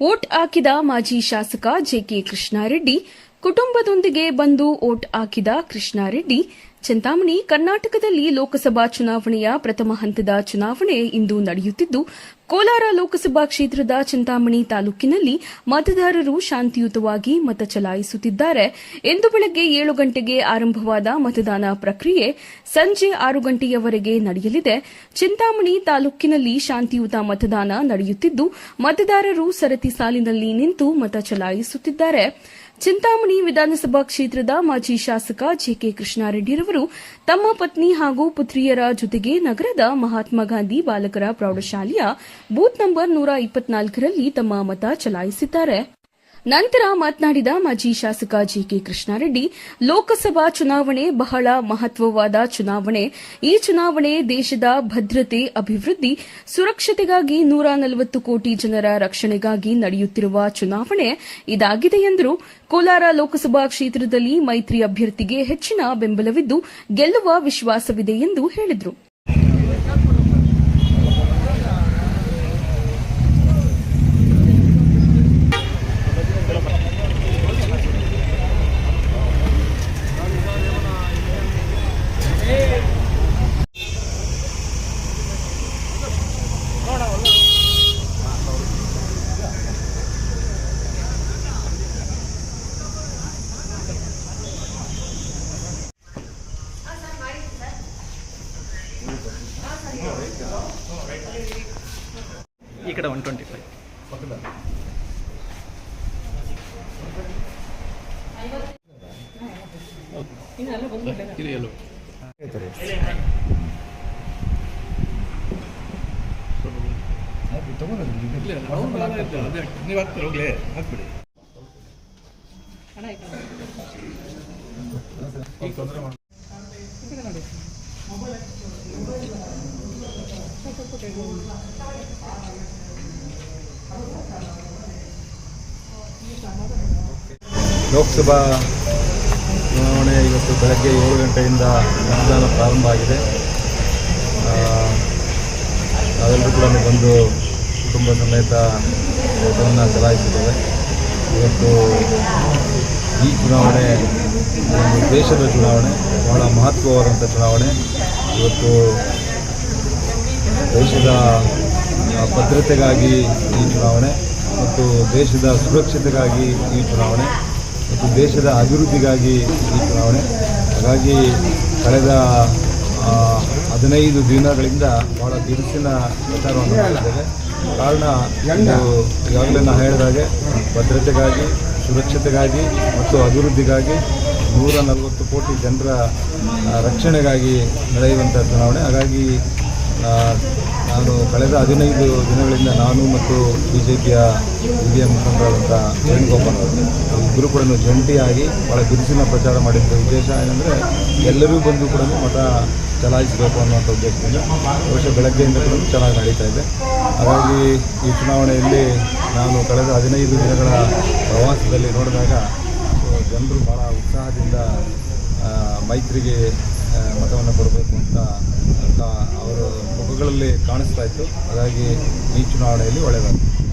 Vote ಹಾಕಿದ ಮಾಜಿ ಶಾಸಕ ಜೆಕೆ ಕೃಷ್ಣಾರೆಡ್ಡಿ ಕುಟುಂಬದೊಂದಿಗೆ ಬಂದು ಓಟ್ ಹಾಕಿದ ಕೃಷ್ಣಾರೆಡ್ಡಿ ಚಿಂತಾಮಣಿ ಕರ್ನಾಟಕದಲ್ಲಿ ಲೋಕಸಭಾ ಚುನಾವಣೆಯ ಪ್ರಥಮ ಹಂತದ ಚುನಾವಣೆ ಇಂದು ನಡೆಯುತ್ತಿದ್ದು, ಕೋಲಾರ ಲೋಕಸಭಾ ಕ್ಷೇತ್ರದ ಚಿಂತಾಮಣಿ ತಾಲೂಕಿನಲ್ಲಿ ಮತದಾರರು ಶಾಂತಿಯುತವಾಗಿ ಮತ ಚಲಾಯಿಸುತ್ತಿದ್ದಾರೆ. ಇಂದು ಬೆಳಗ್ಗೆ ಏಳು ಗಂಟೆಗೆ ಆರಂಭವಾದ ಮತದಾನ ಪ್ರಕ್ರಿಯೆ ಸಂಜೆ ಆರು ಗಂಟೆಯವರೆಗೆ ನಡೆಯಲಿದೆ. ಚಿಂತಾಮಣಿ ತಾಲೂಕಿನಲ್ಲಿ ಶಾಂತಿಯುತ ಮತದಾನ ನಡೆಯುತ್ತಿದ್ದು, ಮತದಾರರು ಸರತಿ ಸಾಲಿನಲ್ಲಿ ನಿಂತು ಮತ ಚಲಾಯಿಸುತ್ತಿದ್ದಾರೆ. ಚಿಂತಾಮಣಿ ವಿಧಾನಸಭಾ ಕ್ಷೇತ್ರದ ಮಾಜಿ ಶಾಸಕ ಜೆಕೆ ಕೃಷ್ಣಾರೆಡ್ಡಿರವರು ತಮ್ಮ ಪತ್ನಿ ಹಾಗೂ ಪುತ್ರಿಯರ ಜೊತೆಗೆ ನಗರದ ಮಹಾತ್ಮ ಗಾಂಧಿ ಬಾಲಕರ ಪ್ರೌಢಶಾಲೆಯ ಬೂತ್ ನಂಬರ್ ನೂರ ಇಪ್ಪತ್ನಾಲ್ಕರಲ್ಲಿ ತಮ್ಮ ಮತ ಚಲಾಯಿಸಿದ್ದಾರೆ. ನಂತರ ಮಾತನಾಡಿದ ಮಾಜಿ ಶಾಸಕ ಜಿಕೆ ಕೃಷ್ಣಾರೆಡ್ಡಿ, ಲೋಕಸಭಾ ಚುನಾವಣೆ ಬಹಳ ಮಹತ್ವವಾದ ಚುನಾವಣೆ. ಈ ಚುನಾವಣೆ ದೇಶದ ಭದ್ರತೆ, ಅಭಿವೃದ್ಧಿ, ಸುರಕ್ಷತೆಗಾಗಿ ನೂರ ನಲವತ್ತು ಕೋಟಿ ಜನರ ರಕ್ಷಣೆಗಾಗಿ ನಡೆಯುತ್ತಿರುವ ಚುನಾವಣೆ ಇದಾಗಿದೆ ಎಂದರು. ಕೋಲಾರ ಲೋಕಸಭಾ ಕ್ಷೇತ್ರದಲ್ಲಿ ಮೈತ್ರಿ ಅಭ್ಯರ್ಥಿಗೆ ಹೆಚ್ಚಿನ ಬೆಂಬಲವಿದ್ದು ಗೆಲ್ಲುವ ವಿಶ್ವಾಸವಿದೆ ಎಂದು ಹೇಳಿದರು. ಕಡೆ ಒನ್ ಟ್ವೆಂಟಿ ಎಲ್ಲೋ ನೀವು ಹಾಕ್ತಾರೆ ಹೋಗ್ಲೇ ಹಾಕ್ಬಿಡಿ ಲೋಕಸಭಾ ಚುನಾವಣೆ ಇವತ್ತು ಬೆಳಗ್ಗೆ ಏಳು ಗಂಟೆಯಿಂದ ಮತದಾನ ಪ್ರಾರಂಭ ಆಗಿದೆ. ನಾವೆಲ್ಲರೂ ಕೂಡ ಬಂದು ಕುಟುಂಬ ಸಮೇತ ಮತವನ್ನು ಚಲಾಯಿಸಿದ್ದೇವೆ. ಇವತ್ತು ಈ ಚುನಾವಣೆ ಒಂದು ದೇಶದ ಚುನಾವಣೆ, ಬಹಳ ಮಹತ್ವವಾದಂಥ ಚುನಾವಣೆ. ಇವತ್ತು ದೇಶದ ಭದ್ರತೆಗಾಗಿ ಈ ಚುನಾವಣೆ ಮತ್ತು ದೇಶದ ಸುರಕ್ಷತೆಗಾಗಿ ಈ ಚುನಾವಣೆ ಮತ್ತು ದೇಶದ ಅಭಿವೃದ್ಧಿಗಾಗಿ ಈ ಚುನಾವಣೆ. ಹಾಗಾಗಿ ಕಳೆದ ಹದಿನೈದು ದಿನಗಳಿಂದ ಬಹಳ ಬಿರುಸಿನ ಪ್ರಚಾರವನ್ನು ಮಾಡಿದ್ದೇವೆ ಕಾರಣ ಈಗಾಗಲೇ ನಾನು ಹೇಳಿದಾಗೆ ಭದ್ರತೆಗಾಗಿ, ಸುರಕ್ಷತೆಗಾಗಿ ಮತ್ತು ಅಭಿವೃದ್ಧಿಗಾಗಿ ನೂರ ನಲವತ್ತು ಕೋಟಿ ಜನರ ರಕ್ಷಣೆಗಾಗಿ ನಡೆಯುವಂಥ ಚುನಾವಣೆ. ಹಾಗಾಗಿ ನಾನು ಕಳೆದ ಹದಿನೈದು ದಿನಗಳಿಂದ ನಾನು ಮತ್ತು ಬಿ ಜೆ ಪಿಯ ಹಿರಿಯ ಮುಖಂಡರಾದಂಥ ವೇಣುಗೋಪಾಲ್ ಅವರು ಇಬ್ಬರು ಕೂಡ ಜಂಟಿಯಾಗಿ ಭಾಳ ಬಿರುಸಿನ ಪ್ರಚಾರ ಮಾಡಿದ್ದ ಉದ್ದೇಶ ಏನಂದರೆ ಎಲ್ಲರೂ ಬಂದು ಕೂಡ ಮತ ಚಲಾಯಿಸಬೇಕು ಅನ್ನುವಂಥ ಉದ್ದೇಶದಿಂದ ವರ್ಷ ಬೆಳಗ್ಗೆಯಿಂದ ಕೂಡ ಚೆನ್ನಾಗಿ ನಡೀತಾ ಇದೆ. ಹಾಗಾಗಿ ಈ ಚುನಾವಣೆಯಲ್ಲಿ ನಾನು ಕಳೆದ ಹದಿನೈದು ದಿನಗಳ ಪ್ರವಾಸದಲ್ಲಿ ನೋಡಿದಾಗ ಜನರು ಭಾಳ ಉತ್ಸಾಹದಿಂದ ಮೈತ್ರಿಗೆ ಮತವನ್ನು ಅವರ ಕಾಣಿಸ್ತಾ ಇತ್ತು. ಹಾಗಾಗಿ ಈ ಚುನಾವಣೆಯಲ್ಲಿ ಒಳ್ಳೆಯದಾಗಿದೆ